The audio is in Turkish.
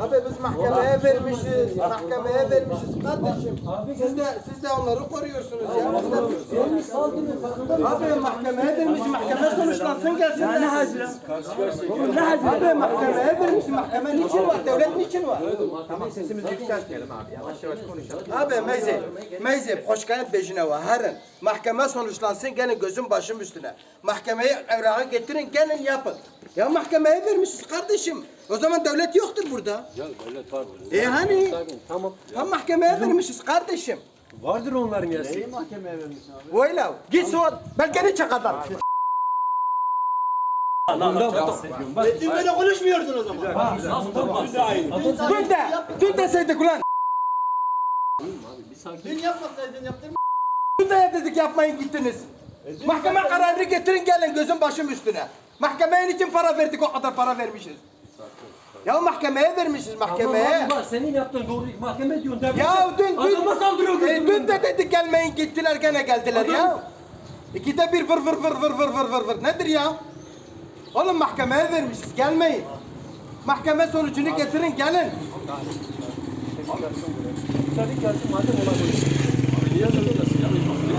Abi biz mahkemeye vermişiz. Mahkemeye vermişiz kardeşim. Siz de siz de onları koruyorsunuz ya. Abi mahkemeye vermiş, mahkeme sonuçlansın gelsin. Ne hacı? Ne hacı? Abi mahkemeye vermiş, mahkeme niçin var? Devlet niçin var? Tamam sesimizi yükseltmeyelim abi. Yavaş yavaş konuşalım. Abi meyze, meyze, hoşkayın bejine var. Harın. Mahkeme sonuçlansın, gelin gözün başım üstüne. Mahkemeye evrağı getirin, gelin yapın. Ya mahkemeye vermişiz kardeşim. O zaman devlet yoktur burada. Ya devlet var. E hani? Tamam. Ha mahkemeye vermişiz kardeşim. Vardır onların yası. Öyle. Git sor. Ben geri çakadan. Dün böyle konuşmuyordun o zaman. Dün de, dün deseydik ulan. Dün yapmasaydın yaptırma. Dün de dedik yapmayın gittiniz. Mahkeme kararını getirin gelin gözün başım üstüne. Mahkemeye için para verdik o kadar para vermişiz. Ya mahkemeye vermişiz mahkemeye. Bak senin yaptığın doğru mahkeme diyorsun. devlet- Ya dün dün, Adama saldırıyor e, dün de dedik gelmeyin gittiler gene geldiler ya. İkide bir vır vır vır vır vır vır vır vır. Nedir ya? Oğlum mahkemeye vermişiz gelmeyin. Mahkeme sonucunu getirin gelin. Tabii gelsin madem ona koy. Niye?